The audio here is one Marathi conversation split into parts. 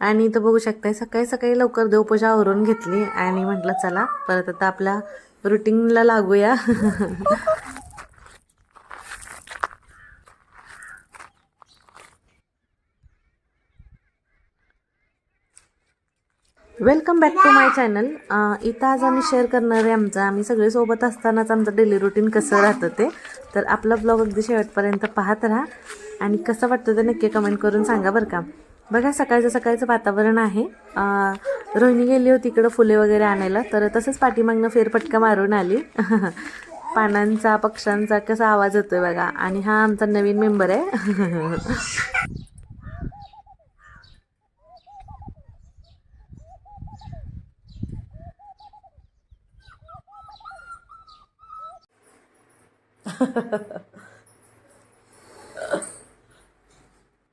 आणि इथं बघू शकताय सकाळी सकाळी लवकर देवपूजा आवरून घेतली आणि म्हटलं चला परत आता आपल्या रुटीनला लागूया. Welcome back to my channel इथं आज आम्ही शेअर करणार आहे आमचं. आम्ही सगळे सोबत असतानाच आमचं डेली रुटीन कसं राहतं ते. तर आपला ब्लॉग अगदी शेवटपर्यंत पाहत राहा. आणि कसं वाटतं ते नक्की कमेंट करून सांगा बरं का. बघा सकाळचं सकाळचं वातावरण आहे. अं, रोहिणी गेली होती इकडं फुले वगैरे आणायला. तर तसंच पाठीमागनं फेरफटका मारून आली. पानांचा पक्ष्यांचा कसा आवाज येतोय बघा. आणि हा आमचा नवीन मेंबर आहे.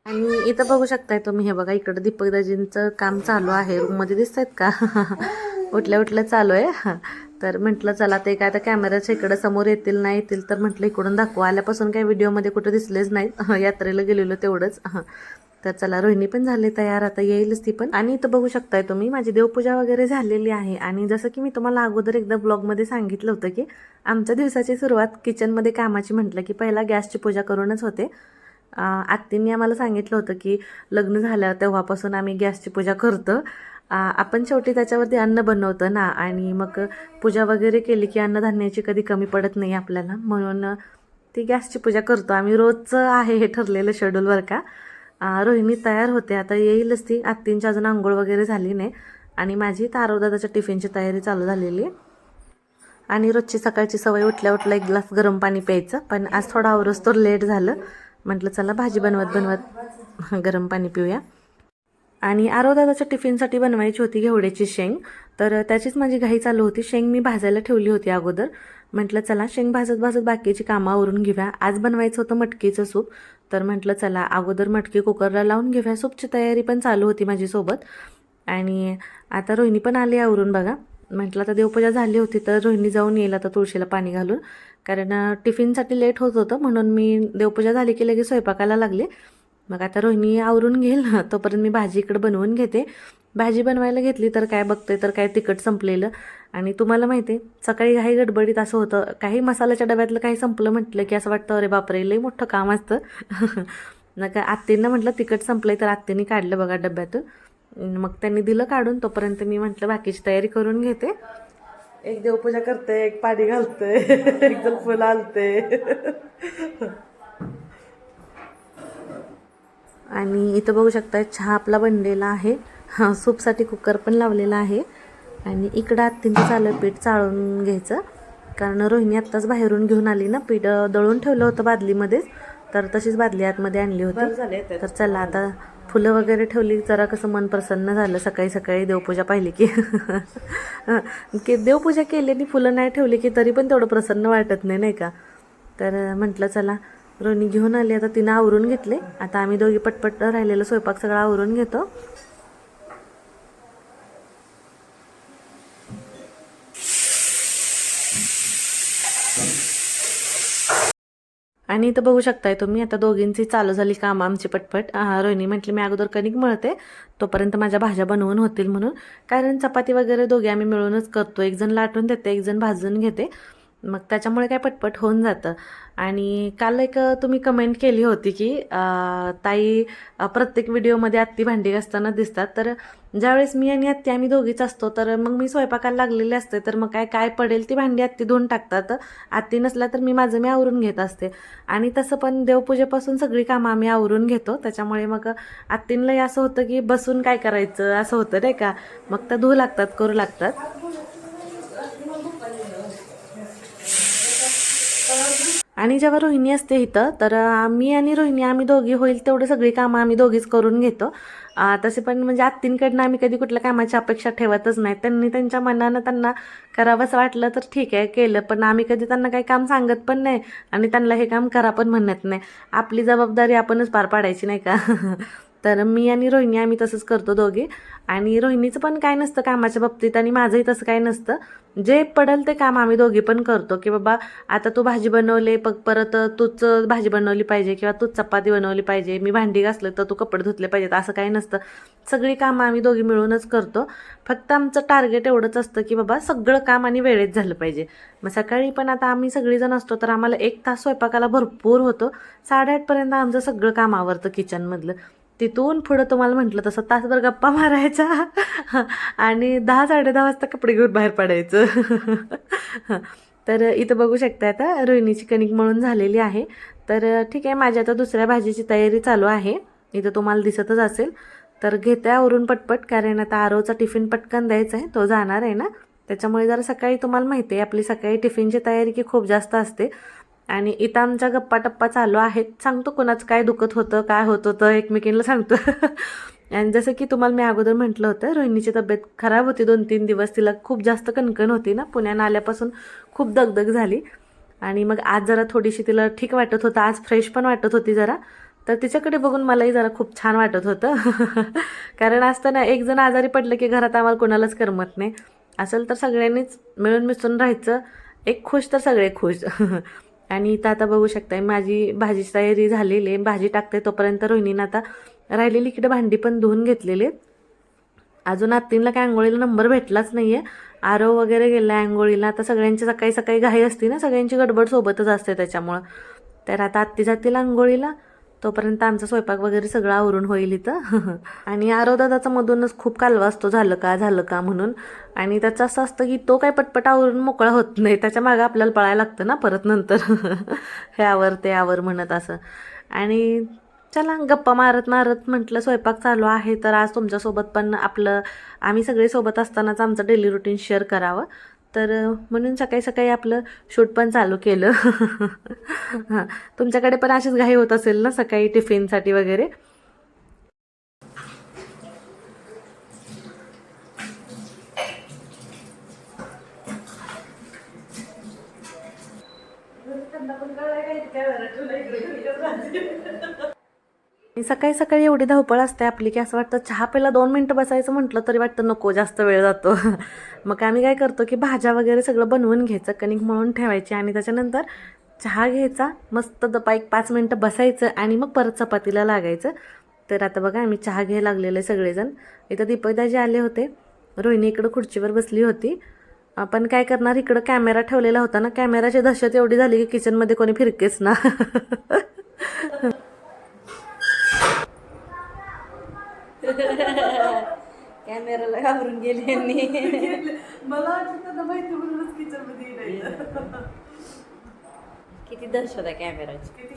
आणि इथं बघू शकताय तुम्ही हे बघा इकडं दीपकदाजींचं काम चालू आहे. रूममध्ये दिसत आहेत का? उठल्या उठल्या चालू आहे. तर म्हटलं चला ते काय आता कॅमेराच्या इकडं समोर येतील नाही येतील तर म्हटलं इकडून दाखवा. आल्यापासून काही व्हिडिओमध्ये कुठं दिसलेच नाहीत. यात्रेला गेलेलो तेवढंच. तर चला रोहिणी पण झाले तयार आता येईलच ती पण. आणि इथं बघू शकताय तुम्ही माझी देवपूजा वगैरे झालेली आहे. आणि जसं की मी तुम्हाला अगोदर एकदा ब्लॉगमध्ये सांगितलं होतं की आमच्या दिवसाची सुरुवात किचनमध्ये कामाची म्हटलं की पहिला गॅसची पूजा करूनच होते. आत्तींनी आम्हाला सांगितलं होतं की लग्न झालं तेव्हापासून आम्ही गॅसची पूजा करतो. आपण शेवटी त्याच्यावरती अन्न बनवतो ना आणि मग पूजा वगैरे केली की अन्नधान्याची कधी कमी पडत नाही आपल्याला. म्हणून ती गॅसची पूजा करतो. आम्ही रोजचं आहे हे ठरलेलं शेड्यूलवर का. रोहिणी तयार होते. आता येईलच ती. आत्तींची अजून आंघोळ वगैरे झाली नाही. आणि माझी तारवदादाच्या टिफिनची तयारी चालू झालेली. आहे आणि रोजची सकाळची सवय उठल्या उठल्या एक ग्लास गरम पाणी प्यायचं. पण आज थोडा आवरस तो लेट झालं. म्हटलं चला भाजी बनवत बनवत गरम पाणी पिऊया. आणि आरोदादाच्या टिफिनसाठी बनवायची होती घेवड्याची शेंग. तर त्याचीच माझी घाई चालू होती. शेंग मी भाजायला ठेवली होती अगोदर. म्हटलं चला शेंग भाजत भाजत बाकीची कामं आवरून घेऊया. आज बनवायचं होतं मटकीचं सूप. तर म्हटलं चला अगोदर मटकी कुकरला लावून घेऊया. सूपची तयारी पण चालू होती माझी सोबत आणि आता रोहिणी पण आली आवरून बघा. म्हटलं आता देवपूजा झाली होती तर रोहिणी जाऊन येईल आता तुळशीला पाणी घालून. कारण टिफिनसाठी लेट होत होतं म्हणून मी देवपूजा झाली की लगेच स्वयंपाकाला लागले. मग आता रोहिणी आवरून घेईल. तोपर्यंत मी भाजी इकडं बनवून घेते. भाजी बनवायला घेतली तर काय बघते तर काय तिखट संपलेलं. आणि तुम्हाला माहिती आहे सकाळी काही गडबडीत असं होतं काही मसाल्याच्या डब्यातलं काही संपलं म्हटलं की असं वाटतं अरे बापरे लई मोठं काम असतं. नका आत्तींना म्हटलं तिखट संपलं तर आत्तीने काढलं बघा डब्यातून मग त्यांनी दिलं काढून तोपर्यंत मी म्हटलं बाकीची तयारी करून घेते. एक देवपूजा करते एक पाणी घालते एकदम फुलं आलते आणि इथं बघू शकता चहा आपला बनलेला आहे. हां सूपसाठी कुकर पण लावलेला आहे. आणि इकडं आत्तींचं चालू पीठ चाळून घ्यायचं. कारण रोहिणी आत्ताच बाहेरून घेऊन आली ना पीठ दळून ठेवलं होतं बादलीमध्येच. तर तशीच बादली आतमध्ये आणली होती. तर चला आता फुलं वगैरे ठेवली जरा कसं मन प्रसन्न झालं. सकाळी सकाळी देवपूजा पाहिली की. की देवपूजा केली आणि फुलं नाही ठेवली की तरी पण तेवढं प्रसन्न वाटत नाही नाही का? तर म्हटलं चला रोहिणी घेऊन आली. आता तिनं आवरून घेतले. आता आम्ही दोघी पटपट राहिलेलं स्वयंपाक सगळा आवरून घेतो. आणि इथं बघू शकताय तुम्ही आता दोघींची चालू झाली कामं आमची पटपट. रोहिणी म्हटली मी अगोदर कणिक मळते तोपर्यंत माझ्या भाज्या बनवून होतील म्हणून. कारण चपाती वगैरे दोघे आम्ही मिळूनच करतो एक जण लाटून देते एक जण भाजून घेते. मग त्याच्यामुळे काय पटपट होऊन जातं. आणि काल एक तुम्ही कमेंट केली होती की ताई प्रत्येक व्हिडिओमध्ये आत्ती भांडी घासताना दिसतात. तर ज्यावेळेस मी आणि आत्ती आम्ही दोघीच असतो तर मग मी स्वयंपाकाला लागलेले असते. तर मग काय काय पडेल ती भांडी आत्ती धुवून टाकतात. आत्ती नसला तर मी माझं मी आवरून घेत असते. आणि तसं पण देवपूजेपासून सगळी कामं आम्ही आवरून घेतो. त्याच्यामुळे मग आत्तींलाही असं होतं की बसून काय करायचं असं होतं नाही का? मग त्या धुवू लागतात करू लागतात. आणि जेव्हा रोहिणी असते इथं तर आम्ही मी आणि रोहिणी आम्ही दोघी होईल तेवढं सगळी कामं आम्ही दोघीच करून घेतो. तसे पण म्हणजे आत्तींकडनं आम्ही कधी कुठल्या कामाची अपेक्षा ठेवतच नाही. त्यांनी त्यांच्या मनानं त्यांना करावंसं वाटलं तर ठीक आहे केलं. पण आम्ही कधी त्यांना काही काम सांगत पण नाही आणि त्यांना हे काम करा पण म्हणत नाही. आपली जबाबदारी आपणच पार पाडायची नाही का? तर मी आणि रोहिणी आम्ही तसंच करतो दोघे. आणि रोहिणीचं पण काय नसतं कामाच्या बाबतीत आणि माझंही तसं काय नसतं. जे पडेल ते काम आम्ही दोघी पण करतो की बाबा आता तू भाजी बनवले पग परत तूच भाजी बनवली पाहिजे किंवा तूच चपाती बनवली पाहिजे मी भांडी घासले तर तू कपडे धुतले पाहिजेत असं काही नसतं. सगळी कामं आम्ही दोघी मिळूनच करतो. फक्त आमचं टार्गेट एवढंच असतं की बाबा सगळं काम आणि वेळेत झालं पाहिजे. मग सकाळी पण आता आम्ही सगळीजण असतो तर आम्हाला एक तास स्वयंपाकाला भरपूर होतो. साडेआठपर्यंत आमचं सगळं काम आवरतं किचनमधलं तिथून पुढं तुम्हाला म्हटलं तसं तासभर गप्पा मारायचा आणि दहा साडेदहा वाजता कपडे घेऊन बाहेर पडायचं. तर इथं बघू शकता आता रोहिणीची कणिक मळून झालेली आहे. तर ठीक आहे माझी आता दुसऱ्या भाजीची तयारी चालू आहे. इथं तुम्हाला दिसतच असेल. तर घेते आवरून पटपट कारण आता आरोचा टिफिन पटकन द्यायचा आहे तो जाणार आहे ना. त्याच्यामुळे जरा सकाळी तुम्हाला माहिती आहे आपली सकाळी टिफिनची तयारी की खूप जास्त असते. आणि इथं आमच्या गप्पा टप्पा चालू आहेत. सांगतो कोणाचं काय दुखत होतं काय होत होतं एकमेकींना सांगतो. आणि जसं की तुम्हाला मी अगोदर म्हटलं होतं रोहिणीची तब्येत खराब होती दोन तीन दिवस. तिला खूप जास्त कणकण होती ना पुण्यानं आल्यापासून खूप दगदग झाली. आणि मग आज जरा थोडीशी तिला ठीक वाटत होतं आज फ्रेश पण वाटत होती जरा. तर तिच्याकडे बघून मलाही जरा खूप छान वाटत होतं. कारण असतं ना एक जण आजारी पडलं की घरात आम्हाला कोणालाच करमत नाही. असेल तर सगळ्यांनीच मिळून मिसळून राहायचं. एक खुश तर सगळे खुश. आणि इथं आता बघू शकताय माझी भाजीची तयारी झालेली आहे. भाजी टाकते तोपर्यंत रोहिणीनं आता राहिलेली इकडे भांडी पण धुवून घेतलेली आहेत. अजून आत्तींला काय आंघोळीला नंबर भेटलाच नाही आहे आरव वगैरे गेला आहे आंघोळीला. आता सगळ्यांची सकाळी सकाळी घाई असते ना सगळ्यांची गडबड सोबतच असते त्याच्यामुळं. तर आता आत्ती जातील आंघोळीला. तोपर्यंत आमचा स्वयंपाक वगैरे सगळं आवरून होईल इथं. आणि आरोदादाचा मधूनच खूप कालवा असतो झालं का झालं का म्हणून. आणि त्याचं असं असतं की तो काय पटपट आवरून मोकळा होत नाही त्याच्या मागं आपल्याला पळायला लागतं ना परत नंतर. हे आवर ते आवर म्हणत असं. आणि चला गप्पा मारत मारत म्हटलं स्वयंपाक चालू आहे तर आज तुमच्यासोबत पण आपलं आम्ही सगळे सोबत असतानाच आमचं डेली रुटीन शेअर करावं. तर म्हणून सकाळी सकाळी आपलं शूट पण चालू केलं. हां. तुमच्याकडे पण अशीच घाई होत असेल ना सकाळी टिफिनसाठी वगैरे आणि सकाळी सकाळी एवढी धावपळ असते आपली की असं वाटतं चहा प्यायला दोन मिनटं बसायचं म्हटलं तरी वाटतं नको जास्त वेळ जातो. मग आम्ही काय करतो की भाज्या वगैरे सगळं बनवून घ्यायचं कणिक मळून ठेवायची आणि त्याच्यानंतर चहा घ्यायचा मस्त दपा एक पाच मिनटं बसायचं आणि मग परत चपातीला लागायचं. तर आता बघा आम्ही चहा घ्यायला लागलेले सगळेजण. इथं दीपकदाजी आले होते. रोहिणी इकडं खुर्चीवर बसली होती. आपण काय करणार इकडं कॅमेरा ठेवलेला होता ना कॅमेराची दहशत एवढी झाली की किचनमध्ये कोणी फिरकेच ना. कॅमेराला घाबरून गेले यांनी. मला माहिती म्हणूनच किचनमध्ये किती दहशत आहे कॅमेराची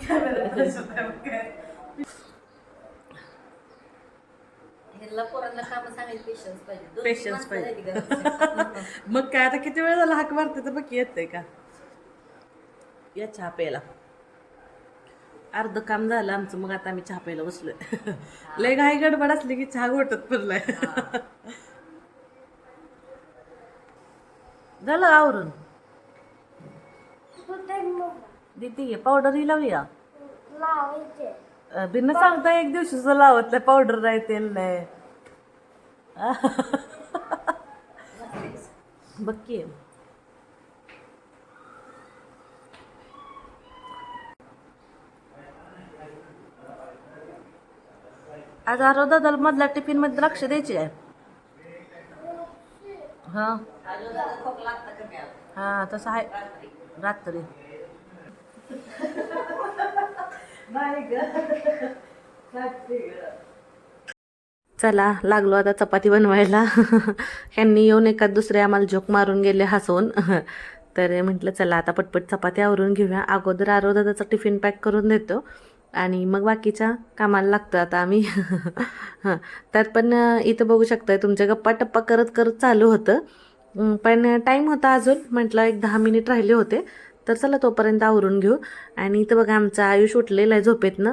ह्याला पोरांना काम सांगायचं पेशन्स पाहिजे. माणसं पाहिजे. मग काय आता किती वेळ झाला हाक मारते तर बघ येतंय का? या चहा प्यायला. अर्ध काम झालं आमचं मग आता आम्ही चहा प्यायला बसलोय. लय घाई गडबड असली की चहा घोटत पडलाय. झालं आवरून? पावडर ही लावली का अं, बिन सांगता एक दिवशी सुद्धा लावत नाही पावडर नाही तेल नाही. बघ की. आज आरो दादाला मधल्या टिफिनमध्ये द्राक्ष द्यायची आहे. हा. हां तसं आहे. रात्री. चला लागलो आता चपाती बनवायला. ह्यांनी येऊन एखाद दुसरे आम्हाला जोक मारून गेले हसवून. तर म्हटलं चला आता पटपट चपाती आवरून घेऊया. अगोदर आरो दादाचा टिफिन पॅक करून देतो. आणि मग बाकीच्या कामाला लागतं आता आम्ही. हां. त्यात पण इथं बघू शकताय तुमच्या गप्पा टप्पा करत करत चालू होतं. पण टाईम होता अजून. म्हटलं एक दहा मिनिट राहिले होते. तर चला तोपर्यंत आवरून घेऊ. आणि इथं बघा आमचं आयुष उठलेलं आहे झोपेतनं.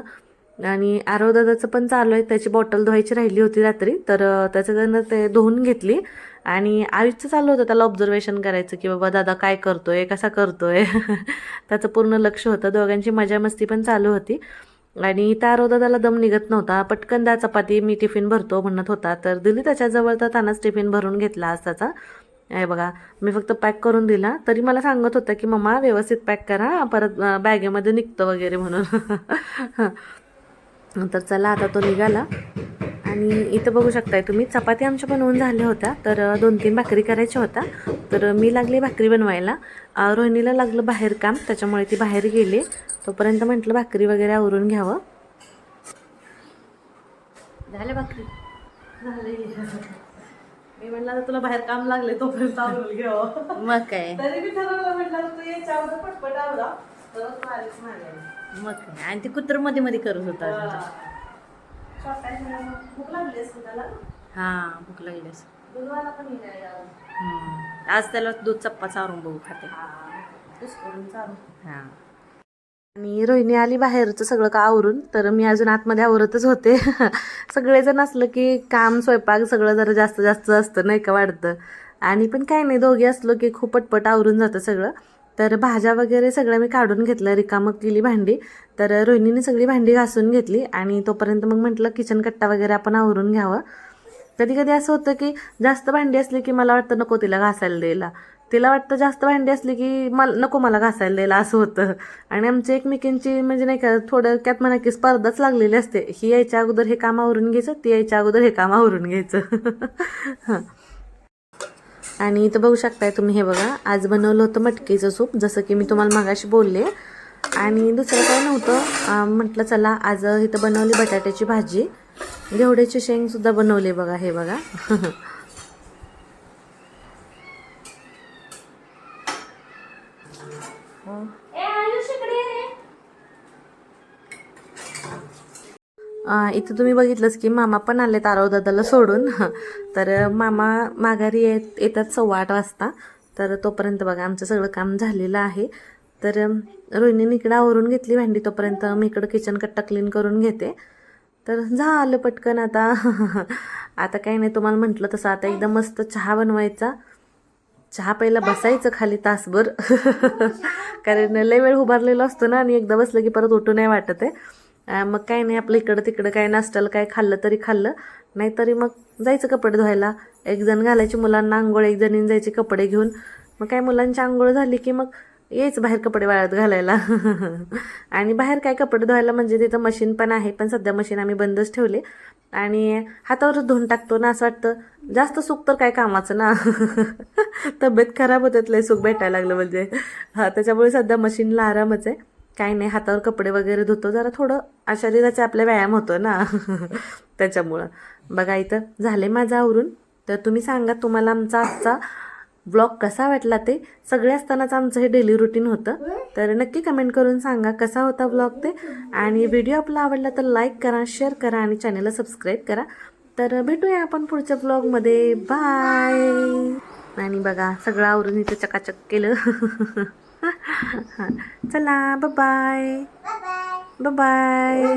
आणि आरव दादाचं पण चालू आहे. त्याची बॉटल धुवायची राहिली होती रात्री. तर त्याचं त्यानं ते धुवून घेतली. आणि आयुष्य चालू होतं त्याला ऑब्झर्वेशन करायचं की बाबा दादा काय करतोय कसा करतोय. त्याचं पूर्ण लक्ष होतं. दोघांची मजा मस्ती पण चालू होती. आणि त्या त्याला दम निघत नव्हता. पटकन द्या चपाती मी टिफिन भरतो म्हणत होता. तर दिली त्याच्याजवळ तर त्यानंच टिफिन भरून घेतला आज त्याचा हे बघा मी फक्त पॅक करून दिला. तरी मला सांगत होता की मम्मा व्यवस्थित पॅक करा. परत बॅगेमध्ये निघतं वगैरे म्हणून. तर चला आता तो निघाला. आणि इथं बघू शकताय तुम्ही. चपाती आमच्या बनवून झाल्या होत्या. तर दोन तीन भाकरी करायच्या होत्या. तर मी लागली भाकरी बनवायला. रोहिणीला लागलं बाहेर काम. त्याच्यामुळे ती बाहेर गेली. तोपर्यंत म्हटलं भाकरी वगैरे आवरून घ्यावं. झालं भाकरी? मी म्हटलं तुला बाहेर काम लागले तोपर्यंत आवरून घ्यावं. मग काय? तरी मी ठरवलं म्हटलं तू याच्या पटपट तरच माझीच मागायला मग काय? आणि ते कुत्रमध्ये मध्ये करत होता. भूक लागली त्याला हा भूक लागली पण येणार आज त्याला दूध चप्पा चारून बघू खाते. हां. आणि रोहिणी आली बाहेरचं सगळं का आवरून? तर मी अजून आतमध्ये आवरतच होते. सगळेजण असलं की काम स्वयंपाक सगळं जरा जास्त जास्त असतं नाही का वाढतं. आणि पण काय नाही दोघे असलो की खूप पटपट आवरून जातं सगळं. तर भाज्या वगैरे सगळ्या मी काढून घेतलं रिकामं केली भांडी. तर रोहिणीने सगळी भांडी घासून घेतली आणि तोपर्यंत मग म्हटलं किचन कट्टा वगैरे आपण आवरून घ्यावं. कधी कधी असं होतं की जास्त भांडी असली की मला वाटतं नको तिला घासायला द्यायला. तिला वाटतं जास्त भांडी असली की मला नको मला घासायला द्यायला असं होतं. आणि आमची एकमेकींची म्हणजे नाही का थोडक्यात म्हणा की स्पर्धाच लागलेली असते. ही यायच्या अगोदर हे काम आवरून घ्यायचं ती यायच्या अगोदर हे काम आवरून घ्यायचं. हां. आणि इथं बघू शकताय तुम्ही हे बघा. आज बनवलं होतं मटकीचं सूप जसं की मी तुम्हाला मागाशी बोलले. आणि दुसरं काय नव्हतं म्हटलं चला आज इथं बनवली बटाट्याची भाजी. घेवड्याची शेंगसुद्धा बनवले बघा हे बघा. इथं तुम्ही बघितलंच की मामा पण आले दादाला सोडून. तर मामा माघारी येत येतात सव्वा आठ वाजता. तर तोपर्यंत बघा आमचं सगळं काम झालेलं आहे. तर रोहिणीने इकडं आवरून घेतली भांडी तोपर्यंत. मी इकडं किचन कट्टा क्लीन करून घेते. तर झालं पटकन आता. आता काही नाही तुम्हाला म्हटलं तसं. आता एकदम मस्त चहा बनवायचा. चहा पहिला बसायचं खाली तासभर. कारण लय वेळ उभारलेलो असतो ना आणि एकदा बसलं की परत उठू नाही वाटत आहे. मग काही नाही आपलं इकडं तिकडं काय नाश्त्याला काय खाल्लं तरी खाल्लं. नाहीतरी मग जायचं कपडे धुवायला. एक जण घालायची मुलांना आंघोळ एक जणीन जायचे कपडे घेऊन. मग काय मुलांची आंघोळ झाली की मग यायचं बाहेर कपडे वाळत घालायला. आणि बाहेर काय कपडे धुवायला म्हणजे तिथं मशीन पण आहे पण सध्या मशीन आम्ही बंदच ठेवले. आणि हातावरच धुवून टाकतो ना असं वाटतं. जास्त सुख तर काय कामाचं ना. तब्येत खराब होतात लय सुख भेटायला लागलं म्हणजे. हा त्याच्यामुळे सध्या मशीनला आरामच आहे. काही नाही हातावर कपडे वगैरे धुतो. जरा थोडं शरीराचा आपला व्यायाम होतो ना. त्याच्यामुळं. बघा इथं झाले माझं आवरून. तर तुम्ही सांगा तुम्हाला आमचा आजचा ब्लॉग कसा वाटला ते? सगळे असतानाच आमचं हे डेली रुटीन होतं. तर नक्की कमेंट करून सांगा कसा होता ब्लॉग ते. आणि व्हिडिओ आपला आवडला तर लाईक करा शेअर करा आणि चॅनलला सबस्क्राईब करा. तर भेटूया आपण पुढच्या ब्लॉगमध्ये. बाय. आणि बघा सगळं आवरून इथं चकाचक केलं. चला बाय बाय बाय